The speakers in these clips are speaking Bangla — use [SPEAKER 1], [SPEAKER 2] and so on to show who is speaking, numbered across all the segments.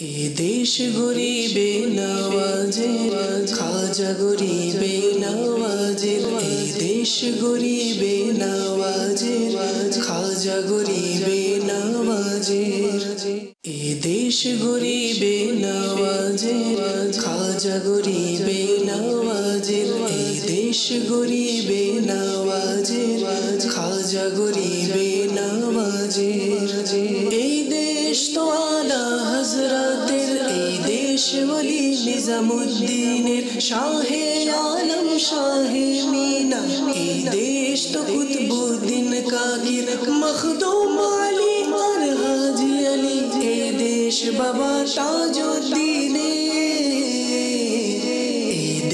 [SPEAKER 1] এ দেশ গরিবে নওয়াজের খাজা গরিবে নওয়াজের এ দেশ গরিবে নওয়াজের খাজা গরিবে নওয়াজের এ দেশ গরিবে নওয়াজের খাজা গরিবে নওয়াজের এ দেশ গরিবে নওয়াজের খাজা গরিবে নওয়াজের এই দেশ তো আলা এই দেশ বলি নিজামুদ্দিনের শাহে আলম, শাহে মিনা। এই দেশ তো কুতবুদ্দিন কাকির মখদুম আলী আর হাজি আলী। এই দেশ বাবা তাজুদ্দিনে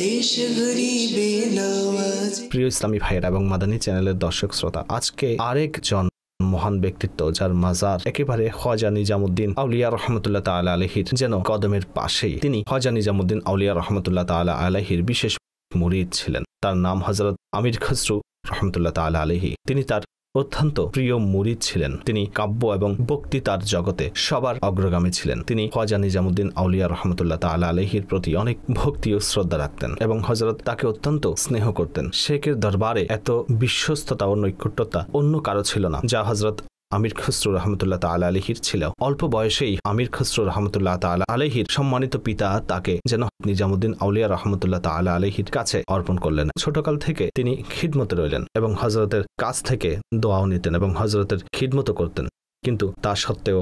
[SPEAKER 1] দেশ গরিবে নওয়াজ
[SPEAKER 2] প্রিয় ইসলামী ভাইয়েরা এবং মাদানী চ্যানেলের দর্শক শ্রোতা, আজকে আরেকজন মহান ব্যক্তিত্ব যার মাজার একেবারে হজা নিজামুদ্দিন আউলিয়া রহমতুল্লাহ তালা আলহির যেন কদমের পাশেই। তিনি হজা নিজামুদ্দিন আউলিয়া রহমতুল্লাহ তালা আলহির বিশেষ মুরিদ ছিলেন। তার নাম হজরত আমির খসরু রহমতুল্লাহ তালা আলহি তিনি তার অত্যন্ত প্রিয় মুরিদ ছিলেন। তিনি কাব্য এবং বক্তৃতার জগতে সবার অগ্রগামী ছিলেন। তিনি খোয়াজা নিজামুদ্দিন আউলিয়া রহমতুল্লাহ তালা আলহির প্রতি অনেক ভক্তি ও শ্রদ্ধা রাখতেন এবং হজরত তাকে অত্যন্ত স্নেহ করতেন। শেখের দরবারে এত বিশ্বস্ততা ও নৈকট্যতা অন্য কারও ছিল না, যা হজরত আমির খসরু রহমতুল্লাহ তালা আলহির ছিল অল্প বয়সেই আমির খসরু রহমতুল্লাহ তালা আলহির সম্মানিত পিতা তাকে যেন নিজামুদ্দিন আউলিয়া রহমতুল্লাহ তালা আলহির কাছে অর্পণ করলেন। ছোটকাল থেকে তিনি খিদমতে রইলেন এবং হজরতের কাছ থেকে দোয়াও নিতেন এবং হজরতের খিদমতো করতেন। কিন্তু তা সত্ত্বেও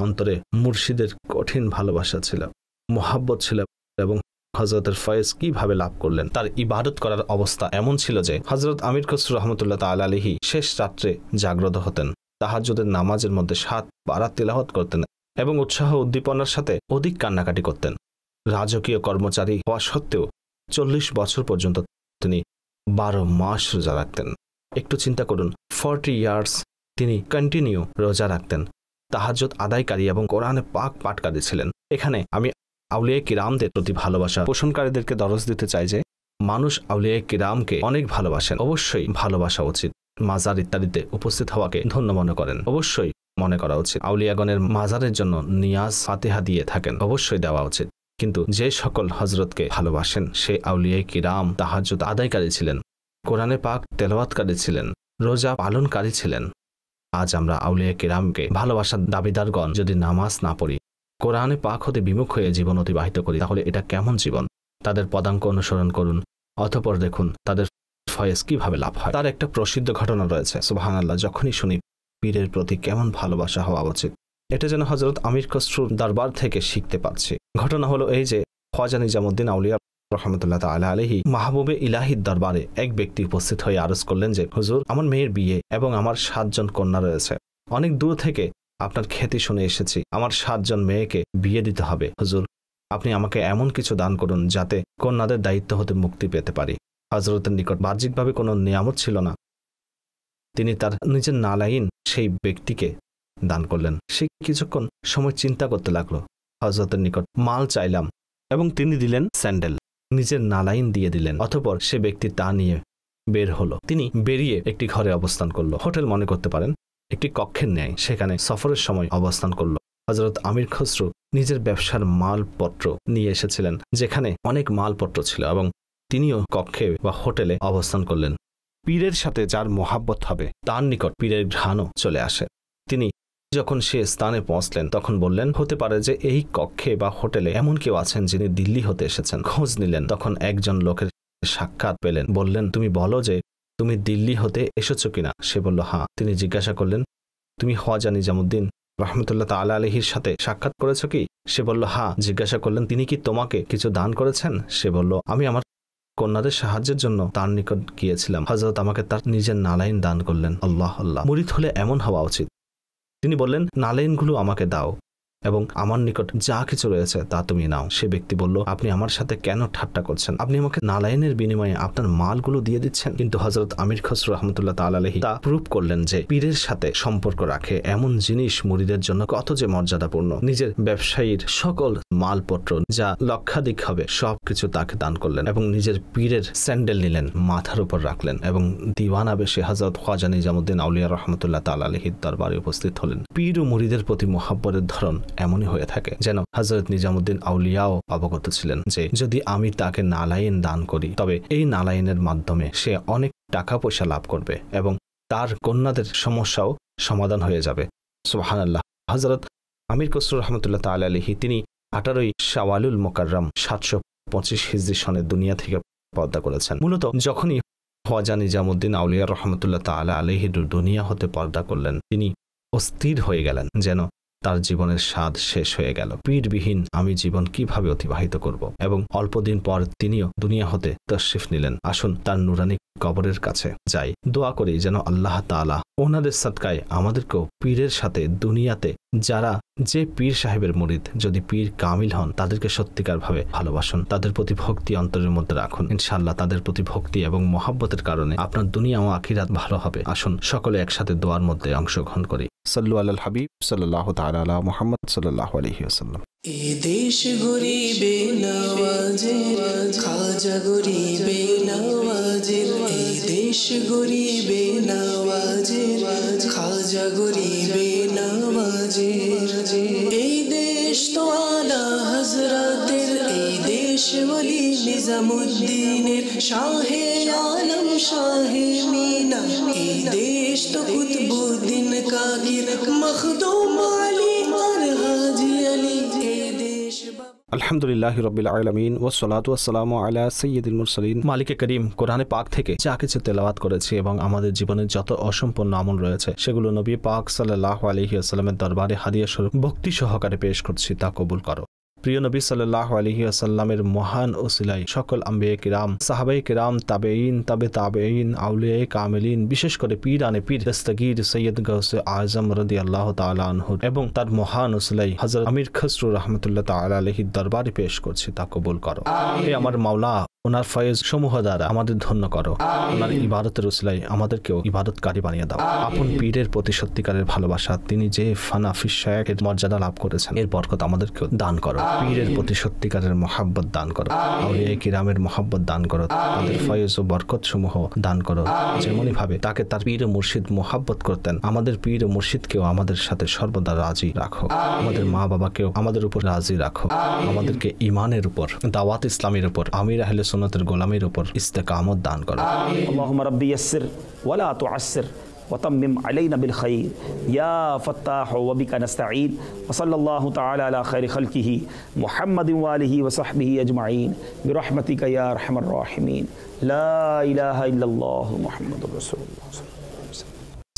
[SPEAKER 2] অন্তরে মুর্শিদের কঠিন ভালোবাসা ছিল, মোহাব্বত ছিল এবং হজরতের ফয়েজ কীভাবে লাভ করলেন, তার ইবাদত করার অবস্থা এমন ছিল যে হজরত আমির খসরু রহমতুল্লাহ তাল আলহি শেষ রাত্রে জাগ্রত হতেন। তাহাজ্জুদের নামাজের মধ্যে সাত বারা তিলাহত করতেন এবং উৎসাহ উদ্দীপনার সাথে অধিক কান্নাকাটি করতেন। রাজকীয় কর্মচারী হওয়া সত্ত্বেও চল্লিশ বছর পর্যন্ত তিনি বারো মাস রোজা রাখতেন। একটু চিন্তা করুন, ফর্টি ইয়ার্স তিনি কন্টিনিউ রোজা রাখতেন। তাহাজ্জত আদায়কারী এবং কোরআনে পাক পাটকারী ছিলেন। এখানে আমি আউলিয়া কিরামদের প্রতি ভালোবাসা পোষণকারীদেরকে দরজ দিতে চাই যে, মানুষ আউলিয়া কিরামকে অনেক ভালোবাসেন। অবশ্যই ভালোবাসা উচিত। মাজার ইত্যাদিতে উপস্থিত হওয়াকে ধন্য মনে করেন। অবশ্যই মনে করা উচিত। আউলিয়াগণের মাজারের জন্য নিয়াজ ফাতেহা দিয়ে থাকেন। অবশ্যই দেওয়া উচিত। কিন্তু যে সকল হজরতকে ভালোবাসেন, সে আউলিয়াই কিরাম তাহাজুদ আদায়কারী ছিলেন, কোরআনে পাক তেলাওয়াতকারী ছিলেন, রোজা পালনকারী ছিলেন। আজ আমরা আউলিয়া কিরামকে ভালোবাসার দাবিদারগণ যদি নামাজ না পড়ি, কোরআনে পাক হতে বিমুখ হয়ে জীবন অতিবাহিত করি, তাহলে এটা কেমন জীবন? তাদের পদাঙ্ক অনুসরণ করুন, অতপর দেখুন তাদের ফয়েজ কীভাবে লাভ হয়? তার একটা প্রসিদ্ধ ঘটনা রয়েছে সুবাহান আল্লাহ যখনই শুনি, পীরের প্রতি কেমন ভালোবাসা হওয়া উচিত। এটা যেন হজরত আমির খসরুর দরবার থেকে শিখতে পারছি। ঘটনা হলো এই যে, খোয়াজা নিজামুদ্দিন আউলিয়া রহমতুল্লাহ তালা আলহি মাহবুবে ইলাহির দরবারে এক ব্যক্তি উপস্থিত হয়ে আরজ করলেন যে, হুজুর, আমার মেয়ের বিয়ে এবং আমার সাতজন কন্যা রয়েছে। অনেক দূর থেকে আপনার খ্যাতি শুনে এসেছি। আমার সাতজন মেয়েকে বিয়ে দিতে হবে। হুজুর, আপনি আমাকে এমন কিছু দান করুন যাতে কন্যাদের দায়িত্ব হতে মুক্তি পেতে পারি। হজরতের নিকট বাহ্যিকভাবে কোনো নিয়ামত ছিল না। তিনি তার নিজের নালাইন সেই ব্যক্তিকে দান করলেন। সে কিছুক্ষণ সময় চিন্তা করতে লাগল। হজরতের নিকট মাল চাইলাম এবং তিনি দিলেন স্যান্ডেল। নিজের নালাইন দিয়ে দিলেন, অতপর সে ব্যক্তি তা নিয়ে বের হলো। তিনি বেরিয়ে একটি ঘরে অবস্থান করল। হোটেল মনে করতে পারেন, একটি কক্ষের ন্যায়। সেখানে সফরের সময় অবস্থান করল। হজরত আমির খসরু নিজের ব্যবসার মালপত্র নিয়ে এসেছিলেন, যেখানে অনেক মালপত্র ছিল এবং তিনিও কক্ষে বা হোটেলে অবস্থান করলেন। পীরের সাথে যার মোহাব্বত হবে, তার নিকট পীরের ঘ্রাণও চলে আসে। তিনি যখন সে স্থানে পৌঁছলেন, তখন বললেন, হতে পারে যে এই কক্ষে বা হোটেলে এমন কেউ আছেন যিনি দিল্লি হতে এসেছেন। খোঁজ নিলেন। তখন একজন লোকের সাক্ষাৎ পেলেন, বললেন, তুমি বলো যে তুমি দিল্লি হতে এসেছ কিনা? সে বলল হ্যাঁ। তিনি জিজ্ঞাসা করলেন, তুমি হওয়াজা নিজামুদ্দিন রহমতুল্লাহ তালা আলহির সাথে সাক্ষাৎ করেছ কি? সে বলল হ্যাঁ। জিজ্ঞাসা করলেন, তিনি কি তোমাকে কিছু দান করেছেন? সে বলল, আমি আমার কন্যাদের সাহায্যের জন্য তার নিকট গিয়েছিলাম। হজরত আমাকে তার নিজের নালাইন দান করলেন। আল্লাহ আল্লাহ। মুরিদ হলে এমন হওয়া উচিত। তিনি বললেন, নালাইনগুলো আমাকে দাও। এবং আমার নিকট যা কিছু রয়েছে তা তুমি নাও। সে ব্যক্তি বলল, আপনি আমার সাথে কেন ঠাট্টা করছেন? আপনি আমাকে নালায়নের বিনিময়ে আপনার মালগুলো দিয়ে দিচ্ছেন? কিন্তু হজরত আমির খসরু রহমতুল্লাহ তাল আলহি তা প্রুভ করলেন যে, পীরের সাথে সম্পর্ক রাখে এমন জিনিস মুড়িদের জন্য কত যে মর্যাদাপূর্ণ। নিজের ব্যবসায়ীর সকল মালপত্র যা লক্ষাধিক হবে, সবকিছু তাকে দান করলেন এবং নিজের পীরের স্যান্ডেল নিলেন, মাথার উপর রাখলেন এবং দিওয়ানা বেশে হজরত খাজা নিজামুদ্দিন আউলিয়া রহমতুল্লাহ তাল আলহির দরবারে উপস্থিত হলেন। পীর ও মুড়িদের প্রতি মোহাব্বরের ধরন এমনই হয়ে থাকে যেন হজরত নিজামুদ্দিন আউলিয়াও অবগত ছিলেন যে যদি আমি তাকে নালাইন দান করি, তবে এই নালাইনের মাধ্যমে সে অনেক টাকা পয়সা লাভ করবে এবং তার কন্যাদের সমস্যাও সমাধান হয়ে যাবে। সুবাহান আল্লাহ হজরত আমির কসরুর রহমতুল্লাহ তাল আলহি তিনি আঠারোই শাওয়ালুল মোকাররম সাতশো পঁচিশ হিজরি সনের দুনিয়া থেকে পর্দা করেছেন। মূলত যখনই হওয়াজা নিজামুদ্দিন আউলিয়া রহমতুল্লাহ তালা আলহির দুনিয়া হতে পর্দা করলেন, তিনি অস্থির হয়ে গেলেন যেন তার জীবনের স্বাদ শেষ হয়ে গেল। পীরবিহীন আমি জীবন কীভাবে অতিবাহিত করব? এবং অল্পদিন পর তিনিও দুনিয়া হতে তশরিফ নিলেন। আসুন তার নুরানি কবরের কাছে যাই। দোয়া করি যেন আল্লাহ তালা ওনাদের সৎকায় আমাদেরকেও পীরের সাথে দুনিয়াতে যারা যে পীর সাহেবের মুরিদ, যদি পীর কামিল হন, তাদেরকে সত্যিকারভাবে ভালোবাসুন। তাদের প্রতি ভক্তি অন্তরের মধ্যে রাখুন। ইনশাল্লাহ তাদের প্রতি ভক্তি এবং মহাব্বতের কারণে আপনার দুনিয়া ও আখিরাত ভালো হবে। আসুন সকলে একসাথে দোয়ার মধ্যে অংশগ্রহণ করি। সাল্লু আল হাবিব সাল্লাহ তালা মোহাম্মদ সাল্লাহ আলহি আসাল্লাম
[SPEAKER 1] এ দেশ গরিবে নওয়াজের, খাজা গরিবে নওয়াজের। এ দেশ গরিবে নওয়াজের, খাজা গরিবে নওয়াজের। এই দেশ তো আলা হজরতের এই নিজামুদ্দিনের শাহে আলম, শাহে মিনা। দেশ তো কুতবুদ্দিন কাকির মখদুম আলী আর হাজি আলী।
[SPEAKER 2] আলহামদুলিল্লাহ রবিল আলমিন ও সালাত ওয়াসালাম আলা সৈয়দুল মুরসালিন। মালিকে করিম কোরআনে পাক থেকে যা কিছু তেলাওয়াত করেছি এবং আমাদের জীবনের যত অসম্পূর্ণ আমল রয়েছে, সেগুলো নবী পাক সাল্লাহ আলহি আসাল্লামের দরবারে হাদিয়া স্বরূপ ভক্তি সহকারে পেশ করছি, তা কবুল করো। প্রিয় নবী সাল্লাহ আলহি আসাল্লামের মহান ওসিলাই সকল আম্বে কিরাম সাহাবাই কিরাম তাবেইন তাবে তাবেইন আউলিয়াই কামেলিন বিশেষ করে পীর আনে পীর দস্তগীর সৈয়দ গৌসে আজম রদি আল্লাহ তালা আনহুর এবং তার মহান ওসিলাই হজরত আমির খসরুর রহমতুল্লাহ তালা আলহির দরবারে পেশ করছে তা কবুল করো। হে আমার মাওলা ওনার ফয়েজ সমূহ দ্বারা আমাদের ধন্য করো। ওনার ইবাদতের উসলাই আমাদেরকেও ইবাদতকারী বানিয়ে দাও। আপন পীরের প্রতি সত্যিকারের ভালোবাসা তিনি যে ফানাফিস শায়কের মর্যাদা লাভ করেছেন এর বরকত আমাদেরকেও দান করো। পীরের প্রতি সত্যিকারের মহাব্বত দান করো। আউলিয়া কিরামের মহাব্বত দান করো। তাদের ফয়েজ ও বরকত সমূহ দান করো। যেমনই ভাবে তাকে তার পীর ও মুর্শিদ মোহাব্বত করতেন আমাদের পীর ও মুর্শিদকেও আমাদের সাথে সর্বদা রাজি রাখো। আমাদের মা বাবাকেও আমাদের উপর রাজি রাখো। আমাদেরকে ইমানের উপর দাওয়াত ইসলামের উপর আমির আহলে সুন্নতের গোলামের উপর ইস্তেকামত দান করো
[SPEAKER 3] اللهم ربي يسر ولا تعسر وتمم علينا بالخير يا فتاح وبك نستعين وصلى الله تعالى على خير خلقه محمد وآله وصحبه أجمعين برحمتك يا أرحم الراحمين لا إله إلا الله محمد رسول الله صلى الله عليه وسلم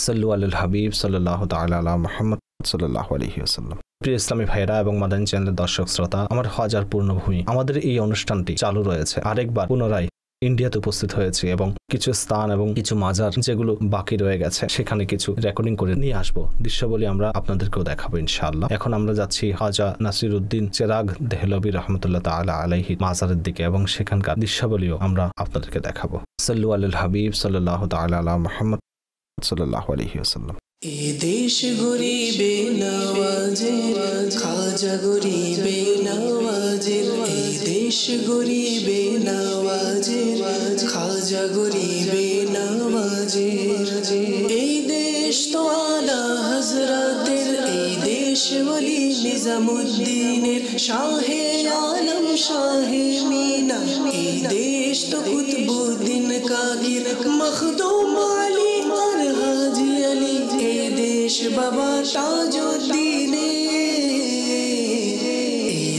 [SPEAKER 2] সাল্লু আল হাবিব সাল্লাহ তালা আলা মোহাম্মদ সাল্লাহ আলহি আসাল্লাম প্রিয় ইসলামী ভাইরা এবং মাদানী চ্যানেলের দর্শক শ্রোতা, আমার হাজার পূর্ণভূমি, আমাদের এই অনুষ্ঠানটি চালু রয়েছে। আরেকবার পুনরায় ইন্ডিয়াতে উপস্থিত হয়েছি এবং কিছু স্থান এবং কিছু মাজার যেগুলো বাকি রয়ে গেছে, সেখানে কিছু রেকর্ডিং করে নিয়ে আসব। দৃশ্যবলী আমরা আপনাদেরকেও দেখাবো ইনশাআল্লাহ। এখন আমরা যাচ্ছি হাজা নাসির উদ্দিন চেরাগ দেহলবি রহমতুল্লাহ তালা আলাইহি মাজারের দিকে এবং সেখানকার দৃশ্যাবলীও আমরা আপনাদেরকে দেখাবো। সাল্লু আল হাবিব সাল্লাহ তালা আলা মোহাম্মদ সাল্লাহ আলহি আসাল্লাম
[SPEAKER 1] এ দেশ গরিবে নওয়াজের খাজা গরিবে নওয়াজের এ দেশ গরিবে নওয়াজের খাজা গরিবে নওয়াজের এই দেশ তো আলা হজরতের এই দেশ বলি নিজামুদ্দিনের, শাহে আলম, শাহে মিনা। এই দেশ তো কুতবুদ্দিন কাগির, মখদুম আলী আর দেশ বাবা তাজুদ্দিনে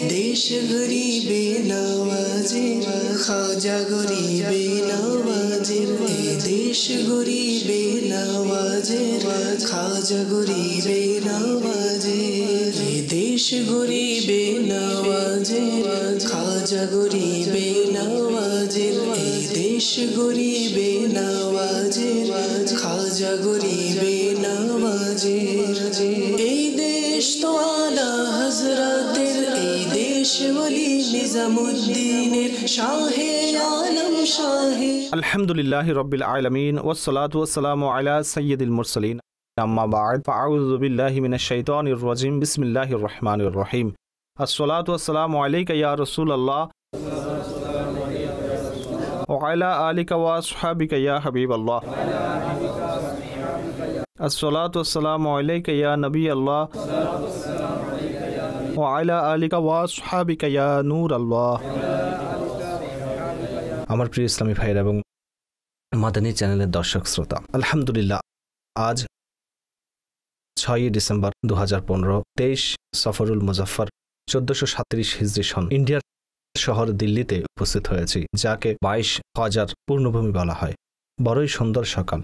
[SPEAKER 1] দেশ গরিবে নওয়াজের খাজা গরিবে নওয়াজের এ দেশ গরিবে নওয়াজের খাজা গরিবে নওয়াজের এ দেশ গরিবে নওয়াজের খাজা গরিবে দেশ গরিবে নওয়াজের খাজা গরিবে নওয়াজের এই দেশ তো আলা হজরতের এই দেশ বলি নিজামুদ্দিনের, শাহে আলম শাহে।
[SPEAKER 2] আলহামদুলিল্লাহ রবিল আলমিন ওসলাত ওসালাম আলা সৈয়দুল মুরসলিন। আম্মা বাদ, ফাউযু বিল্লাহি মিনাশ শাইতানির রাজিম, বিসমিল্লাহির রহমানির রহিম। আসসালাতু ওয়াসসালামু আলাইকা ইয়া আলিকা ওয়া ইয়া আলাইকা ইয়া নবী আল্লাহ আলিকা ওয়া ইয়া নূর আল্লাহ আমার প্রিয় ইসলামী ভাইয়ের এবং মাদানী চ্যানেলের দর্শক শ্রোতা, আলহামদুলিল্লাহ আজ ছয়ই ডিসেম্বর দু হাজার পনেরো তেইশ সফরুল মুজাফর চোদ্দশো সাত্রিশ হিজরি সন। ইন্ডিয়ার শহর দিল্লিতে উপস্থিত হয়েছি, যাকে বাইশ হাজার পূর্ণভূমি বলা হয়। বড়ই সুন্দর সকাল।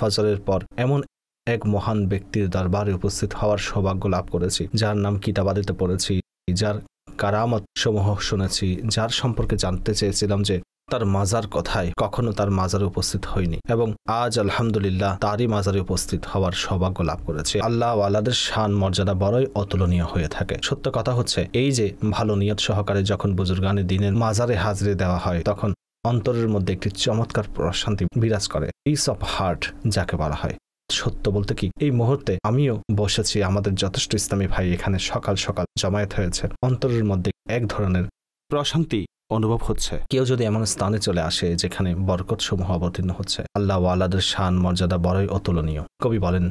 [SPEAKER 2] ফজরের পর এমন এক মহান ব্যক্তির দরবারে উপস্থিত হওয়ার সৌভাগ্য লাভ করেছি, যার নাম কিতাবাদিতে পড়েছি, যার কারামত সমূহ শুনেছি, যার সম্পর্কে জানতে চেয়েছিলাম যে তার মাজার কথায় কখনো তার মাজারে উপস্থিত হয়নি এবং আজ আলহামদুলিল্লাহ তারই মাজারে উপস্থিত হওয়ার সৌভাগ্য লাভ করেছে। আল্লাহ আলাদের শান মর্যাদা বড়ই অতুলনীয় হয়ে থাকে। সত্য কথা হচ্ছে, এই যে ভালো নিয়ত সহকারে যখন বুজুর্গানি দিনের মাজারে হাজরে দেওয়া হয়, তখন অন্তরের মধ্যে একটি চমৎকার প্রশান্তি বিরাজ করে পিস অফ হার্ট যাকে বলা হয়। সত্য বলতে কি, এই মুহূর্তে আমিও বসেছি, আমাদের যথেষ্ট ইসলামী ভাই এখানে সকাল সকাল জমায়েত হয়েছে। অন্তরের মধ্যে এক ধরনের প্রশান্তি অনুভব হচ্ছে কেউ যদি এমন স্থানে চলে আসে যেখানে বরকত সমূহ অবতীর্ণ হচ্ছে আল্লাহ আলাদের শান মর্যাদা বড়ই অতুলনীয় কবি বলেন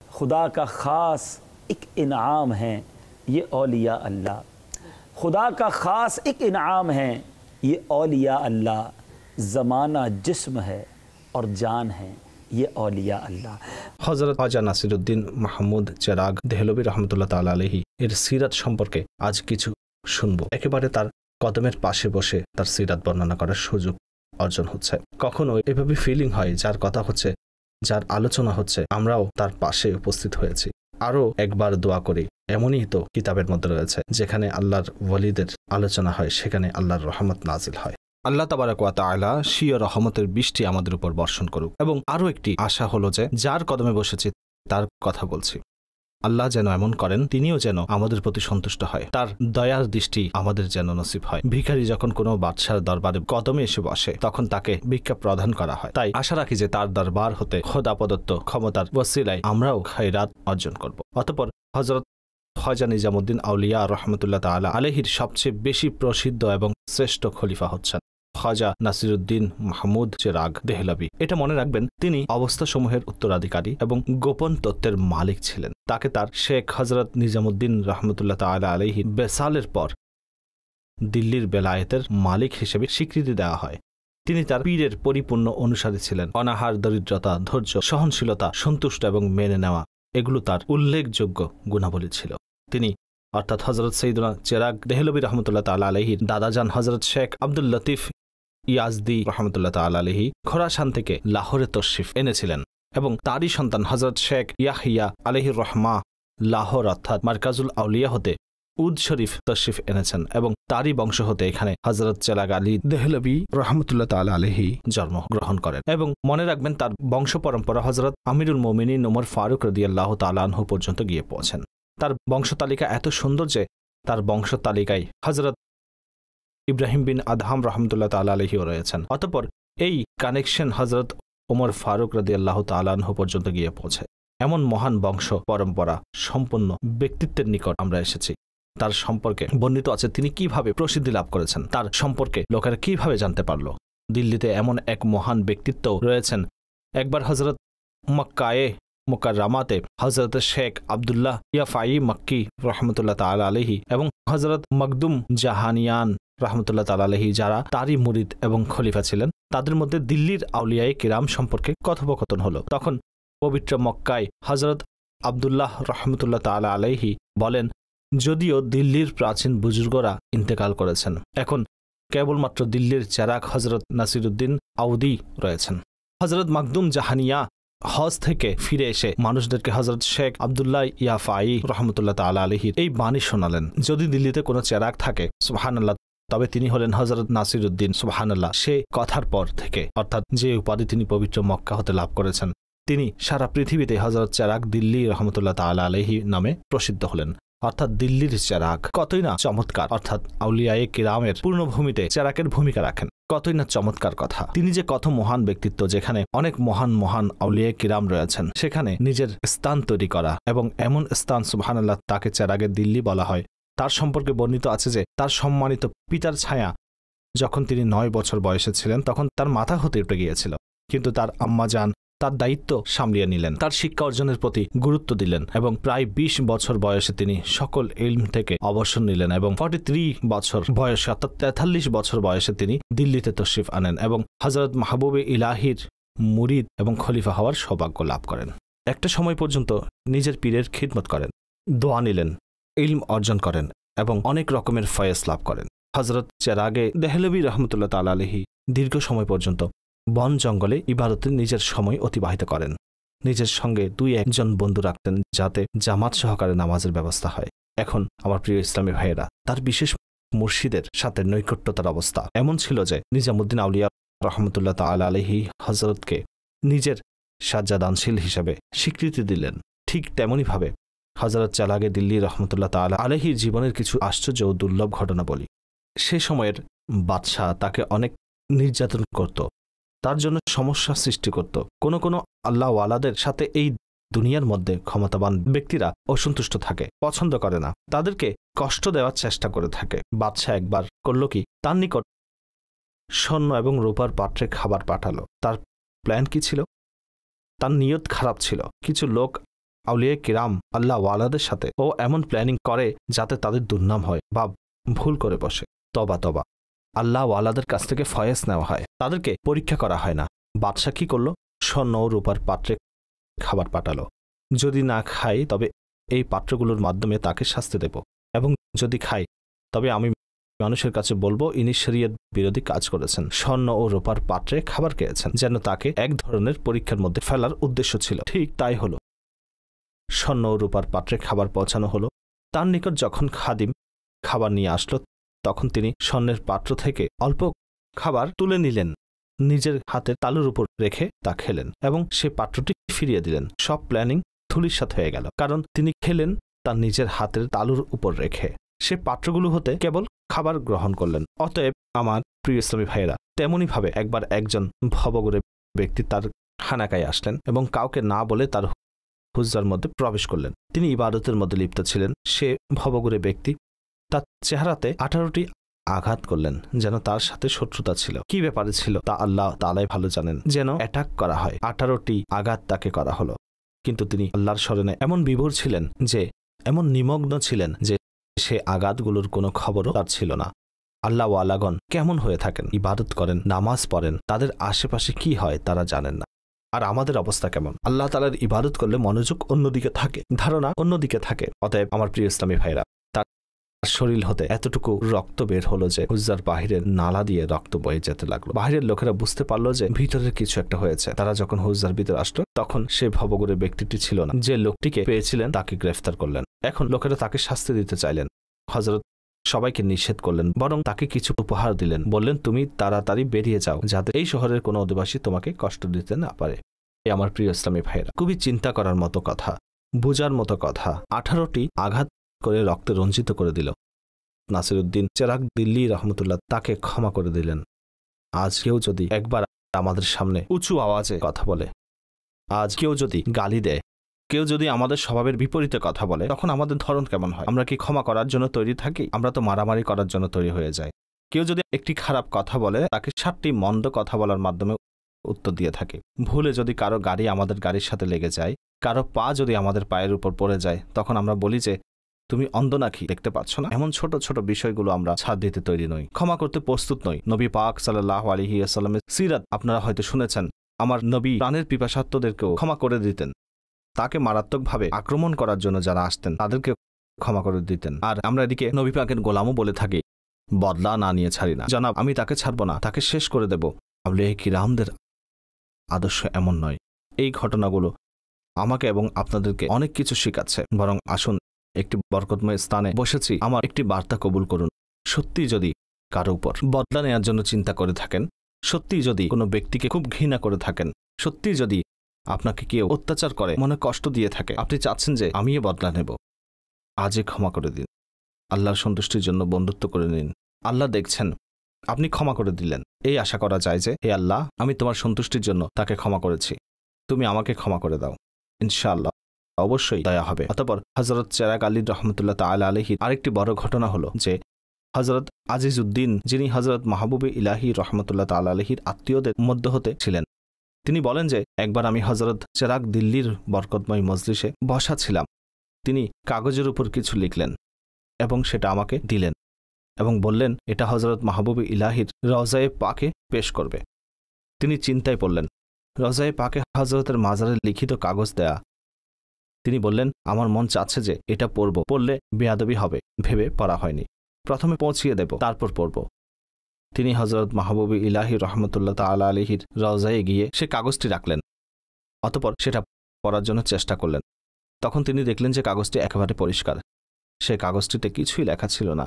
[SPEAKER 3] खुदा का ख़ास एक इनाम है ये औलिया अल्लाह खुदा का ख़ास एक इनाम है ये औलिया अल्लाह ज़माना जिस्म है और जान है ये औलिया अल्लाह
[SPEAKER 2] হজরত খাজা নাসিরুদ্দিন মাহমুদ চেরাগ দেহলবী রহমতুল্লাহ তাল আলহী এর সিরাত সম্পর্কে আজ কিছু শুনবো একেবারে তার কদমের পাশে বসে তার সিরাত বর্ণনা করার সুযোগ অর্জন হচ্ছে। কখনো এভাবে ফিলিং হয় যার কথা হচ্ছে, যার আলোচনা হচ্ছে, আমরাও তার পাশে উপস্থিত হয়েছি। আরও একবার দোয়া করি, এমনই তো কিতাবের মধ্যে রয়েছে, যেখানে আল্লাহর ওয়ালিদের আলোচনা হয়, সেখানে আল্লাহর রহমত নাজিল হয়। আল্লাহ তাবারাক ওয়া তাআলা স্বীয় রহমতের বৃষ্টি আমাদের উপর বর্ষণ করুক। এবং আরও একটি আশা হলো যে, যার কদমে বসেছি, তার কথা বলছি। আল্লাহ যেন এমন করেন, তিনিও যেন আমাদের প্রতি সন্তুষ্ট হয়। তার দয়ার দৃষ্টি আমাদের যেন নসিব হয়। ভিখারি যখন কোনো বাদশার দরবারে কদমে এসে বসে, তখন তাকে ভিক্ষা প্রদান করা হয়। তাই আশা রাখি যে তার দরবার হতে খোদা প্রদত্ত ক্ষমতার ওসিলায় আমরাও খায়রাত অর্জন করব। অতপর হজরত হজা নিজামুদ্দিন আউলিয়া রহমতুল্লাহ তাআলা আলহির সবচেয়ে বেশি প্রসিদ্ধ এবং শ্রেষ্ঠ খলিফা হচ্ছেন। খাজা নাসিরুদ্দিন মাহমুদ চেরাগ দেহলাবি এটা মনে রাখবেন, তিনি অবস্থাসমূহের উত্তরাধিকারী এবং গোপন তত্ত্বের মালিক ছিলেন। তাকে তার শেখ হজরত নিজামুদ্দিন রহমতুল্লাহ তালা আলহি বেসালের পর দিল্লির বেলায়েতের মালিক হিসেবে স্বীকৃতি দেওয়া হয়। তিনি তার পীরের পরিপূর্ণ অনুসারী ছিলেন। অনাহার, দরিদ্রতা, ধৈর্য, সহনশীলতা, সন্তুষ্ট এবং মেনে নেওয়া, এগুলো তার উল্লেখযোগ্য গুণাবলী ছিল। তিনি অর্থাৎ হজরত সঈদুল্লাহ চেরাগ দেহলবী রহমতুল্লাহ তালা আলহির দাদাজান হজরত শেখ আব্দুল লতিফ ইয়াজদি রহমতুল্লাহ তাল আলহি খোরাসান থেকে লাহোরে তশরিফ এনেছিলেন এবং তারই সন্তান হজরত শেখ ইয়াহিয়া আলহির রহমা লাহোর অর্থাৎ মার্কাজুল আউলিয়া হতে উদ শরীফ তশরিফ এনেছেন এবং তারই বংশ হতে এখানে হজরত চেলাগ আলী দেহলবি রহমতুল্লাহ তাল আলহি জন্মগ্রহণ করেন এবং মনে রাখবেন তার বংশ পরম্পরা হজরত আমিরুল মোমিনী নোমর ফারুক রদিয়াল্লাহ তালানহু পর্যন্ত গিয়ে পৌঁছেন। তার বংশ তালিকা এত সুন্দর যে তার বংশ তালিকায় হজরত ইব্রাহিম বিন আদহাম রহমতুল্লাহ তাল আলহিও রয়েছেন। অতপর এই কানেকশন হজরত ওমর ফারুক রদি আল্লাহ তালাহ পর্যন্ত গিয়ে পৌঁছে। এমন মহান বংশ, পরম্পরা, সম্পন্ন ব্যক্তিত্বের নিকট আমরা এসেছি। তার সম্পর্কে বর্ণিত আছে তিনি কীভাবে প্রসিদ্ধি লাভ করেছেন, তার সম্পর্কে লোকেরা কীভাবে জানতে পারল। দিল্লিতে এমন এক মহান ব্যক্তিত্ব রয়েছেন। একবার হজরত মক্কায়ে মোকার রামাতে হজরত শেখ আবদুল্লাহ ইয়াফাই মক্কি রহমতুল্লাহ তাল আলহি এবং হজরত মকদুম জাহানিয়ান রহমতুল্লাহ তাল আলহি যারা তারই মুরিদ এবং খলিফা ছিলেন, তাদের মধ্যে দিল্লির আউলিয়ায় কিরাম সম্পর্কে কথোপকথন হলো। তখন পবিত্র মক্কায় হজরত আবদুল্লাহ রহমতুল্লাহ তালা আলাইহি বলেন, যদিও দিল্লির প্রাচীন বুজুর্গরা ইন্তেকাল করেছেন, এখন কেবলমাত্র দিল্লির চেরাক হজরত নাসিরুদ্দিন আউদি রয়েছেন। হজরত মাকদুম জাহানিয়া হজ থেকে ফিরে এসে মানুষদেরকে হজরত শেখ আবদুল্লাহ ইয়াফাই রহমতুল্লাহ তালা আলহির এই বাণী শোনালেন। যদি দিল্লিতে কোনো চেরাক থাকে সুহানাল্লাহ তবে তিনি হলেন হজরত নাসির উদ্দিন সুবাহান্লাহ সে কথার পর থেকে, অর্থাৎ যে উপাধি তিনি পবিত্র মক্কা হতে লাভ করেছেন, তিনি সারা পৃথিবীতে হজরত চেরাক দিল্লি রহমতুল্লাহ তাল আলহি নামে প্রসিদ্ধ হলেন। অর্থাৎ দিল্লির চেরাক কতই না চমৎকার, অর্থাৎ আউলিয়ায়ে কিরামের পূর্ণভূমিতে চেরাকের ভূমিকা রাখেন। কতই না চমৎকার কথা। তিনি যে কত মহান ব্যক্তিত্ব, যেখানে অনেক মহান মহান আউলিয়া কিরাম রয়েছেন, সেখানে নিজের স্থান তৈরি করা এবং এমন স্থান সুবাহান্লাহ তাকে চেরাগের দিল্লি বলা হয়। তার সম্পর্কে বর্ণিত আছে যে, তার সম্মানিত পিতার ছায়া যখন তিনি নয় বছর বয়সে ছিলেন, তখন তার মাথা হতে উঠে গিয়েছিল। কিন্তু তার আম্মাজান তার দায়িত্ব সামলিয়ে নিলেন। তার শিক্ষা অর্জনের প্রতি গুরুত্ব দিলেন এবং প্রায় ২০ বছর বয়সে তিনি সকল ইলম থেকে অবসর নিলেন এবং ফর্টি থ্রি বছর বয়সে অর্থাৎ তেতাল্লিশ বছর বয়সে তিনি দিল্লিতে তশরিফ আনেন এবং হজরত মাহবুবে ইলাহির মুরিদ এবং খলিফা হওয়ার সৌভাগ্য লাভ করেন। একটা সময় পর্যন্ত নিজের পীরের খিদমত করেন, দোয়া নিলেন, ইলম অর্জন করেন এবং অনেক রকমের ফয়েস লাভ করেন। হজরত চেরাগে দেহলবী রহমতুল্লাহ তাল আলহী দীর্ঘ সময় পর্যন্ত বন জঙ্গলে ইবাদতে নিজের সময় অতিবাহিত করেন। নিজের সঙ্গে দুই একজন বন্ধু রাখতেন যাতে জামাত সহকারে নামাজের ব্যবস্থা হয়। এখন, আমার প্রিয় ইসলামী ভাইয়েরা, তার বিশেষ মুর্শিদের সাথে নৈকট্যতার অবস্থা এমন ছিল যে নিজামুদ্দিন আউলিয়া রহমতুল্লাহ তাল আলহী হজরতকে নিজের সাজ্জাদানশীল হিসাবে স্বীকৃতি দিলেন। ঠিক তেমনইভাবে হজরত চালাগে দিল্লি রহমতুল্লাহ তালা আলহির জীবনের কিছু আশ্চর্য ও দুর্লভ ঘটনা বলি। সে সময়ের বাদশাহ তাকে অনেক নির্যাতন করত। তার জন্য সমস্যা সৃষ্টি করত। কোনো কোনো আল্লাহওয়ালাদের সাথে এই দুনিয়ার মধ্যে ক্ষমতাবান ব্যক্তিরা অসন্তুষ্ট থাকে, পছন্দ করে না। তাদেরকে কষ্ট দেওয়ার চেষ্টা করে থাকে। বাদশাহ একবার করল কি? তার নিকট স্বর্ণ এবং রূপার পাত্রে খাবার পাঠালো। তার প্ল্যান কি ছিল? তার নিয়ত খারাপ ছিল। কিছু লোক আউলিয়া কিরাম আল্লাহ ওয়ালাদের সাথে ও এমন প্ল্যানিং করে যাতে তাদের দুর্নাম হয় বা ভুল করে বসে। তবা তবা। আল্লাহ ওয়ালাদের কাছ থেকে ফয়েস নেওয়া হয়। তাদেরকে পরীক্ষা করা হয় না। বাদশাহ কি করল? স্বর্ণ ও রূপার পাত্রে খাবার পাঠালো। যদি না খাই, তবে এই পাত্রগুলোর মাধ্যমে তাকে শাস্তি দেব। এবং যদি খাই, তবে আমি মানুষের কাছে বলব, ইনি শরীয়ত বিরোধী কাজ করেছেন। স্বর্ণ ও রূপার পাত্রে খাবার খেয়েছেন, যেন তাকে এক ধরনের পরীক্ষার মধ্যে ফেলার উদ্দেশ্য ছিল। ঠিক তাই হলো। স্বর্ণ ও রূপার পাত্রে খাবার পৌঁছানো হলো। তার নিকট যখন খাদিম খাবার নিয়ে আসলো তখন তিনি স্বর্ণের পাত্র থেকে অল্প খাবার তুলে নিলেন, নিজের হাতের তালুর উপর রেখে তা খেলেন এবং সে পাত্রটি ফিরিয়ে দিলেন। সব প্ল্যানিং ধুলির সাথে হয়ে গেল, কারণ তিনি খেলেন তার নিজের হাতের তালুর উপর রেখে। সে পাত্রগুলো হতে কেবল খাবার গ্রহণ করলেন। অতএব আমার প্রিয় ইসলামী ভাইয়েরা তেমনইভাবে একবার একজন ভবগুরে ব্যক্তি তার হানাকায় আসলেন এবং কাউকে না বলে তার হুজ্জার মধ্যে প্রবেশ করলেন। তিনি ইবাদতের মধ্যে লিপ্ত ছিলেন। সে ভবগুরে ব্যক্তি তার চেহারাতে আঠারোটি আঘাত করলেন, যেন তার সাথে শত্রুতা ছিল। কি ব্যাপারে ছিল? তা আল্লাহ তালাই ভালো জানেন। যেন অ্যাটাক করা হয়। আঠারোটি আঘাত তাকে করা হলো। কিন্তু তিনি আল্লাহর স্মরণে এমন বিভোর ছিলেন যে, এমন নিমগ্ন ছিলেন যে, সে আঘাতগুলোর কোনো খবরও তার ছিল না। আল্লাহ ওয়ালাগন কেমন হয়ে থাকেন? ইবাদত করেন, নামাজ পড়েন, তাদের আশেপাশে কি হয় তারা জানেন না। আর আমাদের অবস্থা কেমন? আল্লাহ তালার ইবাদত করলে মনোযোগ অন্যদিকে থাকে, ধারণা অন্যদিকে থাকে। অতএব আমার প্রিয় ইসলামী ভাইরা শরীর হতে এতটুকু রক্ত বের হলো যে হুজ্জার বাহিরের নালা দিয়ে রক্ত বয়ে যেতে লাগল। বাহিরের লোকেরা বুঝতে পারল যে ভিতরের কিছু একটা হয়েছে। তারা যখন হুজ্জার ভিতরে আসলো, তখন সে ভবগুরের ব্যক্তিটি ছিল না। যে লোকটিকে পেয়েছিলেন, তাকে গ্রেফতার করলেন। এখন লোকেরা তাকে শাস্তি দিতে চাইলেন। হজরত সবাইকে নিষেধ করলেন, বরং তাকে কিছু উপহার দিলেন। বললেন, তুমি তাড়াতাড়ি বেরিয়ে যাও, যাতে এই শহরের কোনো অধিবাসী তোমাকে কষ্ট দিতে না পারে। এ আমার প্রিয় ইসলামী ভাইয়েরা, খুবই চিন্তা করার মতো কথা, বোঝার মতো কথা। আঠারোটি আঘাত করে রক্তে রঞ্জিত করে দিল। নাসিরুদ্দিন চেরাক দিল্লি রহমতুল্লাহ তাকে ক্ষমা করে দিলেন। আজ কেউ যদি একবার আমাদের সামনে উঁচু আওয়াজে কথা বলে, আজ কেউ যদি গালি দেয়, কেউ যদি আমাদের স্বভাবের বিপরীতে কথা বলে, তখন আমাদের ধরন কেমন হয়? আমরা কি ক্ষমা করার জন্য তৈরি থাকি? আমরা তো মারামারি করার জন্য তৈরি হয়ে যাই। কেউ যদি একটি খারাপ কথা বলে, তাকে সাতটি মন্দ কথা বলার মাধ্যমে উত্তর দিয়ে থাকে। ভুলে যদি কারও গাড়ি আমাদের গাড়ির সাথে লেগে যায়, কারও পা যদি আমাদের পায়ের উপর পড়ে যায়, তখন আমরা বলি যে তুমি অন্ধ নাকি দেখতে পাচ্ছ না? এমন ছোট ছোট বিষয়গুলো আমরা ছাড় দিতে তৈরি নই। ক্ষমা করতে প্রস্তুত নই। নবী পাক সাল্লাহ আলহি আসাল্লামের সিরাত আপনারা হয়তো শুনেছেন। আমার নবী প্রাণের পিপাসাত্মদেরকেও ক্ষমা করে দিতেন। তাকে মারাত্মকভাবে আক্রমণ করার জন্য যারা আসতেন, তাদেরকে ক্ষমা করে দিতেন। আর আমরা এদিকে নবী পাকের গোলামও বলে থাকি, বদলা না নিয়ে ছাড়ি না। জানাব, আমি তাকে ছাড়ব না, তাকে শেষ করে দেব। আবলে কিরামদের আদর্শ এমন নয়। এই ঘটনাগুলো আমাকে এবং আপনাদেরকে অনেক কিছু শেখাচ্ছে। বরং আসুন একটি বরকতময় স্থানে বসেছি, আমার একটি বার্তা কবুল করুন। সত্যি যদি কারও উপর বদলা নেওয়ার জন্য চিন্তা করে থাকেন, সত্যি যদি কোনো ব্যক্তিকে খুব ঘৃণা করে থাকেন, সত্যি যদি আপনাকে কেউ অত্যাচার করে, মনে কষ্ট দিয়ে থাকে, আপনি চাচ্ছেন যে আমিও বদলা নেব। আজই ক্ষমা করে দিন। আল্লাহর সন্তুষ্টির জন্য বন্ধুত্ব করে নিন। আল্লাহ দেখছেন, আপনি ক্ষমা করে দিলেন। এই আশা করা যায় যে, হে আল্লাহ, আমি তোমার সন্তুষ্টির জন্য তাকে ক্ষমা করেছি। তুমি আমাকে ক্ষমা করে দাও। ইনশাআল্লাহ। অবশ্যই দয়া হবে। অতপর হজরত চেরাক আলী রহমতুল্লাহ তালা আলহির আরেকটি বড় ঘটনা হলো যে হজরত আজিজ উদ্দিন যিনি হজরত মাহবুবে ইলাহি রহমতুল্লাহ তাল আলহির আত্মীয়দের মধ্য হতে ছিলেন। তিনি বলেন যে, একবার আমি হজরত চেরাগ দিল্লির বরকতময় মজলিসে বসা ছিলাম। তিনি কাগজের উপর কিছু লিখলেন এবং সেটা আমাকে দিলেন এবং বললেন, এটা হজরত মাহবুবে ইলাহির রজায়ে পাকে পেশ করবে তিনি চিন্তায় পড়লেন। রজায়ে পাকে হজরতের মাজারে লিখিত কাগজ দেয়া তিনি বললেন, আমার মন চাচ্ছে যে এটা পড়ব। পড়লে বেয়াদবি হবে। ভেবে পড়া হয়নি। প্রথমে পৌঁছিয়ে দেব, তারপর পড়ব। তিনি হজরত মাহবুবী ইলাহি রহমতুল্লাহ তালা আলহির রজায়ে গিয়ে সে কাগজটি রাখলেন, অতপর সেটা পড়ার জন্য চেষ্টা করলেন। তখন তিনি দেখলেন যে কাগজটি একেবারে পরিষ্কার। সে কাগজটিতে কিছুই লেখা ছিল না।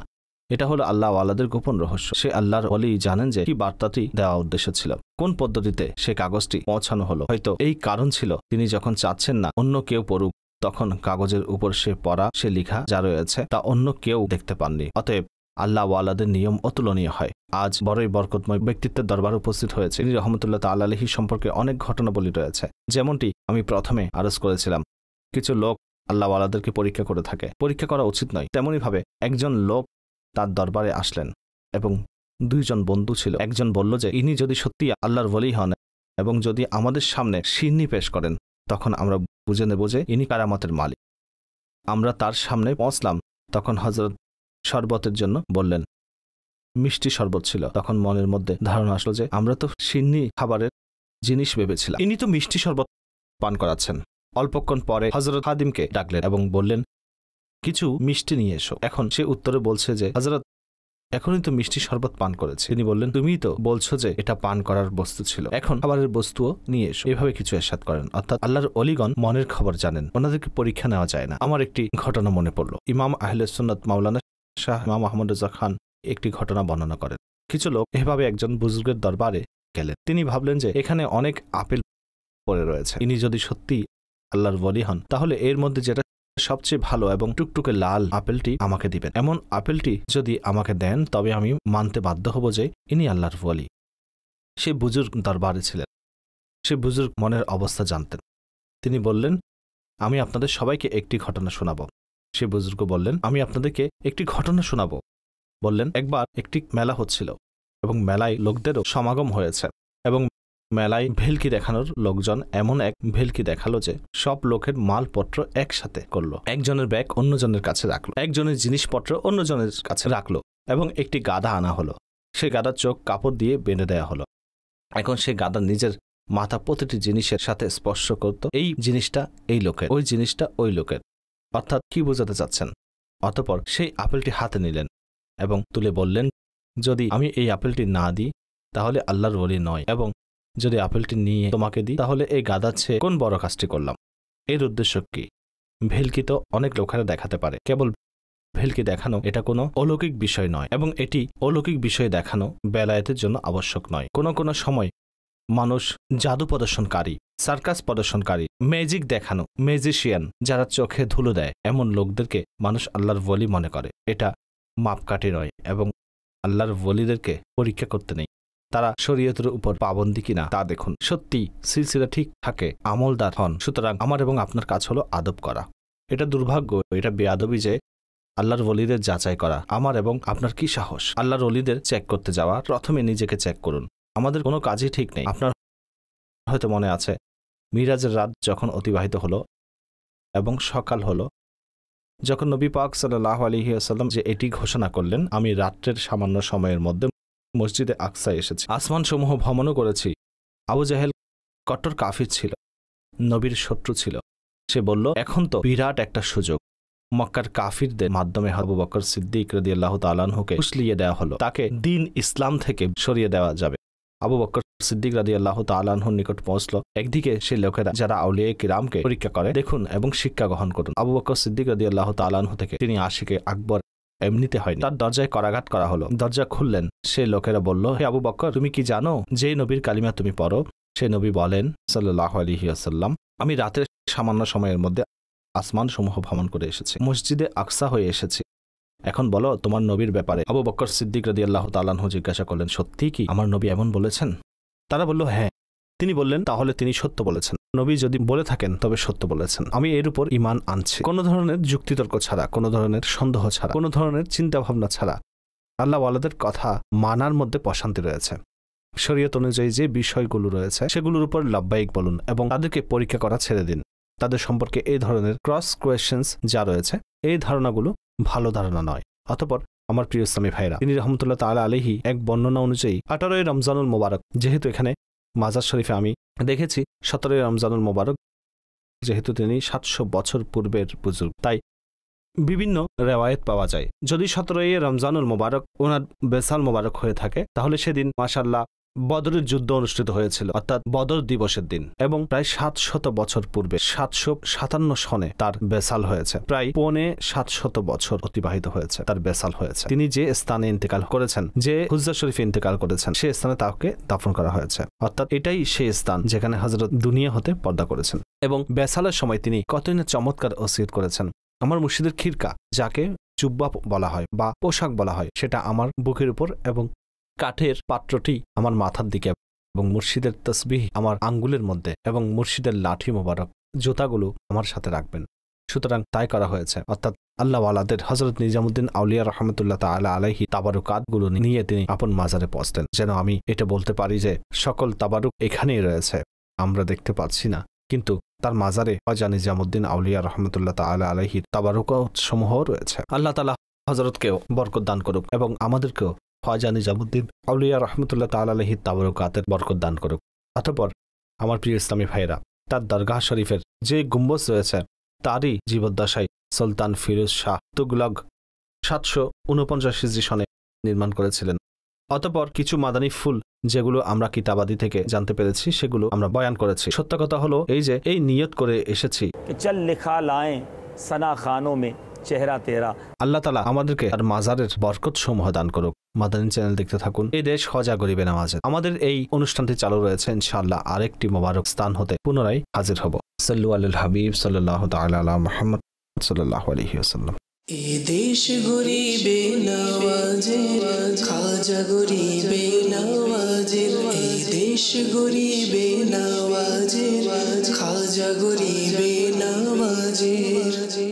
[SPEAKER 2] এটা হলো আল্লাহ আলাদের গোপন রহস্য। সে আল্লাহর অলি জানেন যে কি বার্তাটি দেওয়া উদ্দেশ্য ছিল। কোন পদ্ধতিতে সে কাগজটি পৌঁছানো হলো? হয়তো এই কারণ ছিল, তিনি যখন চাচ্ছেন না অন্য কেউ পড়ুক। তখন কাগজের উপর সে পড়া, সে লিখা যা রয়েছে তা অন্য কেউ দেখতে পাননি। অতএব আল্লাহ ওয়ালাদের নিয়ম অতুলনীয় হয়। আজ বড়ই বরকতময় ব্যক্তিত্বের দরবার উপস্থিত হয়েছে। তিনি রহমতুল্লাহ তাল আলহি সম্পর্কে অনেক ঘটনাবলী রয়েছে। যেমনটি আমি প্রথমে আরজ করেছিলাম। কিছু লোক আল্লাহ ওয়ালাদেরকে পরীক্ষা করে থাকে। পরীক্ষা করা উচিত নয়। তেমনইভাবে একজন লোক তার দরবারে আসলেন এবং দুইজন বন্ধু ছিল। একজন বলল যে, ইনি যদি সত্যি আল্লাহর বলি হন এবং যদি আমাদের সামনে সিন্নি পেশ করেন, তখন আমরা বুঝে নেব যে ইনি কারামতের মালিক। আমরা তার সামনে পৌঁছলাম, তখন হজরত শরবতের জন্য বললেন, মিষ্টি শরবত ছিল। তখন মনের মধ্যে ধারণা আসলো যে আমরা তো সিন্নি খাবারের জিনিস ভেবেছিলাম। ইনি তো মিষ্টি শরবত পান করাচ্ছেন। অল্পক্ষণ পরে হজরত হাদিমকে ডাকলেন এবং বললেন, কিছু মিষ্টি নিয়ে এসো। এখন সে উত্তরে বলছে যে হজরত এখনই তো মিষ্টি শরবত পান করেছে। তিনি বললেন, তুমিই তো বলছো যে এটা পান করার বস্তু ছিল। এখন খাবারের বস্তুও নিয়ে এসো। এভাবে কিছু এরশাদ করেন। অর্থাৎ আল্লাহর অলিগণ মনের খবর জানেন। ওনাদেরকে পরীক্ষা নেওয়া যায় না। আমার একটি ঘটনা মনে পড়ল। ইমাম আহলে সুন্নত মাওলানা শাহ ইমাম আহমদ রজা খান একটি ঘটনা বর্ণনা করেন। কিছু লোক এভাবে একজন বুজুর্গের দরবারে গেলেন। তিনি ভাবলেন যে এখানে অনেক আপেল পড়ে রয়েছে। ইনি যদি সত্যি আল্লাহর বলি হন, তাহলে এর মধ্যে যেটা সবচেয়ে ভালো এবং টুকটুকে লাল আপেলটি আমাকে দিবেন। এমন আপেলটি যদি আমাকে দেন, তবে আমি মানতে বাধ্য হব যে ইনি আল্লাহর ওয়ালি। সে বুজুর্গ দরবারে ছিলেন। সে বুজুর্গ মনের অবস্থা জানতেন। তিনি বললেন, আমি আপনাদের সবাইকে একটি ঘটনা শোনাব। সে বুজুর্গ বললেন, আমি আপনাদেরকে একটি ঘটনা শোনাব। বললেন, একবার একটি মেলা হচ্ছিল এবং মেলায় লোকদেরও সমাগম হয়েছে এবং মেলায় ভেলকি দেখানোর লোকজন এমন এক ভেলকি দেখাল যে সব লোকের মালপত্র একসাথে করল। একজনের ব্যাগ অন্যজনের কাছে রাখল। একজনের জিনিসপত্র অন্যজনের কাছে রাখল এবং একটি গাদা আনা হলো। সে গাদার চোখ কাপড় দিয়ে বেঁধে দেওয়া হলো। এখন সে গাদা নিজের মাথা প্রতিটি জিনিসের সাথে স্পর্শ করত। এই জিনিসটা এই লোকের, ওই জিনিসটা ওই লোকের। অর্থাৎ কি বোঝাতে চাচ্ছেন? অতপর সেই আপেলটি হাতে নিলেন এবং তুলে বললেন, যদি আমি এই আপেলটি না দিই, তাহলে আল্লাহর ওলি নয় এবং যদি আপেলটি নিয়ে তোমাকে দিই, তাহলে এই গাদার চেয়ে কোন বড় কাজটি করলাম? এর উদ্দেশ্য কি? ভেলকি তো অনেক লোকেরা দেখাতে পারে। কেবল ভেলকি দেখানো এটা কোনো অলৌকিক বিষয় নয় এবং এটি অলৌকিক বিষয় দেখানো বেলায়েতের জন্য আবশ্যক নয়। কোনো কোনো সময় মানুষ জাদু প্রদর্শনকারী, সার্কাস প্রদর্শনকারী, ম্যাজিক দেখানো, ম্যাজিশিয়ান যারা চোখে ধুলো দেয়, এমন লোকদেরকে মানুষ আল্লাহর বলি মনে করে। এটা মাপকাঠি নয় এবং আল্লাহর বলিদেরকে পরীক্ষা করতে নেই। তারা শরীয়তের উপর পাবন্দি কিনা তা দেখুন। সত্যি, সিলসিলা ঠিক থাকে, আমলদার হন। সুতরাং আমার এবং আপনার কাজ হলো আদব করা। এটা দুর্ভাগ্য, এটা বেয়াদবি যে আল্লাহর ওলিদের যাচাই করা। আমার এবং আপনার কি সাহস? আল্লাহর ওলিদের চেক করতে যাওয়া। প্রথমে নিজেকে চেক করুন। আমাদের কোনো কাজই ঠিক নেই। আপনার হয়তো মনে আছে, মিরাজের রাত যখন অতিবাহিত হলো এবং সকাল হলো, যখন নবী পাক সাল্লাহ আলহি আসাল্লাম যে এটি ঘোষণা করলেন, আমি রাত্রের সামান্য সময়ের মধ্যে মসজিদে আকসায় এসেছি। আসমান সমূহ ভ্রমণও করেছি। আবু জাহেল কট্টর কাফির ছিল, নবীর শত্রু ছিল। সে বলল, এখন তো বিরাট একটা সুযোগ। মক্কার কাফিরদের মাধ্যমে আবু বকর সিদ্দিক রদি আল্লাহ তালানহুকে উসলিয়ে দেওয়া হলো। তাকে দিন ইসলাম থেকে সরিয়ে দেওয়া যাবে। আবু বকর সিদ্দিক রাদি আল্লাহ তালানহুর নিকট পৌঁছল। একদিকে সে লোকেরা, যারা আউলিয়া কিরামকে পরীক্ষা করে, দেখুন এবং শিক্ষা গ্রহণ করুন। আবু বকর সিদ্দিক রাদি আল্লাহ তালানহু থেকে তিনি আশিকে আকবর এমনিতে হয়নি। তার দরজায় করাঘাত করা হলো। দরজা খুললেন। সে লোকেরা বলল, হে আবু বক্কর, তুমি কি জানো যে নবীর কালিমা তুমি পড়ো? সে নবী বলেন সাল্লাহ আলহি আসাল্লাম আমি রাতের সামান্য সময়ের মধ্যে আসমান সমূহ ভ্রমণ করে এসেছি। মসজিদে আকসা হয়ে এসেছি। এখন বলো, তোমার নবীর ব্যাপারে। আবু বক্কর সিদ্দিক রদি আল্লাহ তালাহ জিজ্ঞাসা করলেন, সত্যি কি আমার নবী এমন বলেছেন? তারা বলল হ্যাঁ। তিনি বললেন, তাহলে তিনি সত্য বলেছেন। নবী যদি বলে থাকেন, তবে সত্য বলেছেন। আমি এর উপর ইমান আনছি। কোনো ধরনের যুক্তিতর্ক ছাড়া, কোনো ধরনের সন্দেহ ছাড়া, কোনো ধরনের চিন্তা ভাবনা ছাড়া আল্লাহ আল্লাহদের কথা মানার মধ্যে প্রশান্তি রয়েছে। শরীয়ত অনুযায়ী যে বিষয়গুলো রয়েছে, সেগুলোর উপর লাভবাহিক বলুন এবং তাদেরকে পরীক্ষা করা ছেড়ে দিন। তাদের সম্পর্কে এই ধরনের ক্রস কোয়েশ্চেন্স যা রয়েছে, এই ধারণাগুলো ভালো ধারণা নয়। অতপর আমার প্রিয় ইসলামী ভাইরা, তিনি রহমতুল্লাহ তালা আলহি এক বর্ণনা অনুযায়ী আঠারোই রমজানুল মোবারক, যেহেতু এখানে মাজার শরীফে আমি দেখেছি, সতেরোই রমজানুল মোবারক, যেহেতু তিনি সাতশো বছর পূর্বের বুজুর্গ। তাই বিভিন্ন রেওয়ায়ত পাওয়া যায়। যদি সতেরোই রমজানুল মোবারক ওনার বেসাল মোবারক হয়ে থাকে, তাহলে সেদিন মাসাল্লাহ বদরের যুদ্ধ অনুষ্ঠিত হয়েছিল, অর্থাৎ বদর দিবসের দিন, এবং প্রায় সাতশত বছর পূর্বে সাতশো সাতান্ন সনে তার বেসাল হয়েছে। প্রায় পৌনে সাতশত বছর অতিবাহিত হয়েছে, তার বেসাল হয়েছে। তিনি যে স্থানে ইন্তেকাল করেছেন, যে হুজ্জা শরীফে ইন্তেকাল করেছেন, সে স্থানে তাকে দাফন করা হয়েছে। অর্থাৎ এটাই সেই স্থান যেখানে হজরত দুনিয়া হতে পর্দা করেছেন। এবং বেসালের সময় তিনি কতই না চমৎকার ওসিয়ত করেছেন। আমার মুর্শিদের খিরকা, যাকে জুব্বা বলা হয় বা পোশাক বলা হয়, সেটা আমার বুকের উপর এবং কাঠের পাত্রটি আমার মাথার দিকে এবং মুর্শিদের তসবিহ আমার আঙ্গুলের মধ্যে এবং মুর্শিদের লাঠি মোবারক জুতাগুলো আমার সাথে রাখবেন। সুতরাং তাই করা হয়েছে। অর্থাৎ আল্লাহ আলাদের হজরত নিজামুদ্দিন আউলিয়া রহমতুল্লাহ তালা আলাহি তাবারুকাতগুলো নিয়ে তিনি আপন মাজারে পৌঁছতেন। যেন আমি এটা বলতে পারি যে সকল তাবারুক এখানেই রয়েছে। আমরা দেখতে পাচ্ছি না। কিন্তু তার মাজারে হজা নিজামুদ্দিন আউলিয়া রহমতুল্লাহ তালা আলহির তাবারুকাত সমূহ রয়েছে। আল্লাহ তালা হজরতকেও বরকত দান করুক এবং আমাদেরকেও ফয়জা নিজামুদ্দিন আউলিয়া রহমতুল্লাহ তালাহি তাবরকাতের বরকত দান করুক। অতপর আমার প্রিয় ইসলামী ভাইরা তার দরগাহ শরীফের যে গুম্বজ রয়েছে তারই জীবদ্দশায় সুলতান ফিরোজ শাহ তুগলগ সাতশো উনপঞ্চাশ সিজি সনে নির্মাণ করেছিলেন। অতপর কিছু মাদানী ফুল যেগুলো আমরা কিতাবাদি থেকে জানতে পেরেছি সেগুলো আমরা বয়ান করেছি। সত্য কথা হলো এই যে এই নিয়ত করে এসেছি।
[SPEAKER 3] চল লেখা লায় সানা খানো মে চেহারা তেরা
[SPEAKER 2] আল্লাহ তালা আমাদেরকে আর মাজারের বরকত সমূহ দান করুক। মাদানী চ্যানেল দেখতে থাকুন। এই দেশ হজা গরিবে নামাজে আমাদের এই অনুষ্ঠানটি চালু রয়েছে ইনশাআল্লাহ আরেকটি মোবারক স্থান হতে পুনরায় হাজির হব। সাল্লু আল হাবিব সাল্লাহ তালা মোহাম্মদ সাল্লাহ আলহি
[SPEAKER 1] এ দেশ গরিবে নওয়াজের খাজা গরিবে নওয়াজের এ দেশ গরিবে নওয়াজের খাজা গরিবে নওয়াজের